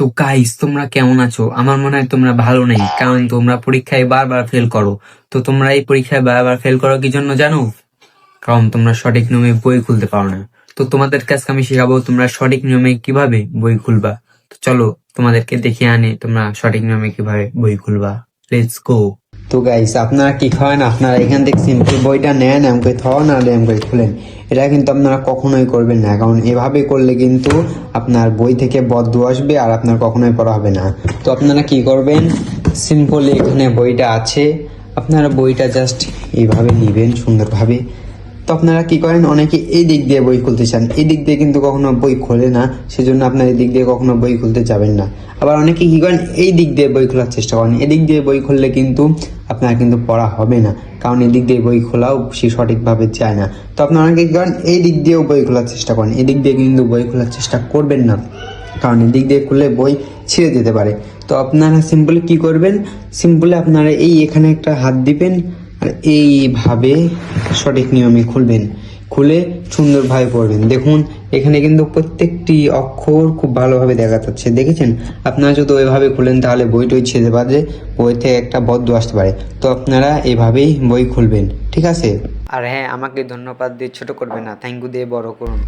তো গাইস তোমরা কেমন আছো? আমার মনে হয় তোমরা ভালো নেই, কারণ তোমরা পরীক্ষায় বারবার ফেল করো। তো তোমরা এই পরীক্ষায় বারবার ফেল করো কি জন্য জানো? কারণ তোমরা সঠিক নিয়মে বই খুলতে পারো না। তো তোমাদের কাছে আমি শেখাবো তোমরা সঠিক নিয়মে কীভাবে বই খুলবা। তো চলো তোমাদেরকে দেখিয়ে আনি তোমরা সঠিক নিয়মে কীভাবে বই খুলবা। লেটস গো তো গাইস আপনারা কি খাওয়েন আপনারা এখান থেকে সিম্পল বইটা নেন এমকে না আর এমকে খুলেন। এটা কিন্তু আপনারা কখনোই করবেন না, কারণ এভাবে করলে কিন্তু আপনার বই থেকে বদ্ধ আসবে আর আপনার কখনোই পড়া হবে না। তো আপনারা কি করবেন? সিম্পলি এখানে বইটা আছে। আপনারা বইটা জাস্ট এইভাবে নেবেন সুন্দরভাবে। তো আপনারা কি করেন? অনেকে এই দিক দিয়ে বই খুলতে চান। এই দিক দিয়ে কিন্তু কখনো বই খোলে না, সেজন্য আপনার এই দিক দিয়ে কখনো বই খুলতে যাবেন না। আবার অনেকে কি করেন? এই দিক দিয়ে বই খোলার চেষ্টা করেন। এদিক দিয়ে বই খুললে কিন্তু আপনার কিন্তু পড়া হবে না, কারণ এদিক দিয়ে বই খোলাও সে সঠিকভাবে যায় না। তো আপনারা অনেকে কি করেন? এই দিক দিয়েও বই খোলার চেষ্টা করেন। এদিক দিয়ে কিন্তু বই খোলার চেষ্টা করবেন না, কারণ এদিক দিয়ে খুললে বই ছিঁড়ে যেতে পারে। তো আপনারা সিম্পলি কি করবেন? সিম্পলি আপনারা এই এখানে একটা হাত দিবেন আর এইভাবে সঠিক নিয়মে খুলবেন। খুলে সুন্দরভাবে পড়বেন। দেখুন, এখানে কিন্তু প্রত্যেকটি অক্ষর খুব ভালোভাবে দেখা যাচ্ছে। দেখেছেন? আপনারা যদি ওইভাবে খুলেন, তাহলে বই টই ছেড়ে পারে বই থেকে একটা বদ্ধ আসতে পারে। তো আপনারা এভাবেই বই খুলবেন। ঠিক আছে? আর হ্যাঁ আমাকে ধন্যবাদ দিয়ে ছোট করবেন না। থ্যাংক ইউ দিয়ে বড় করুন।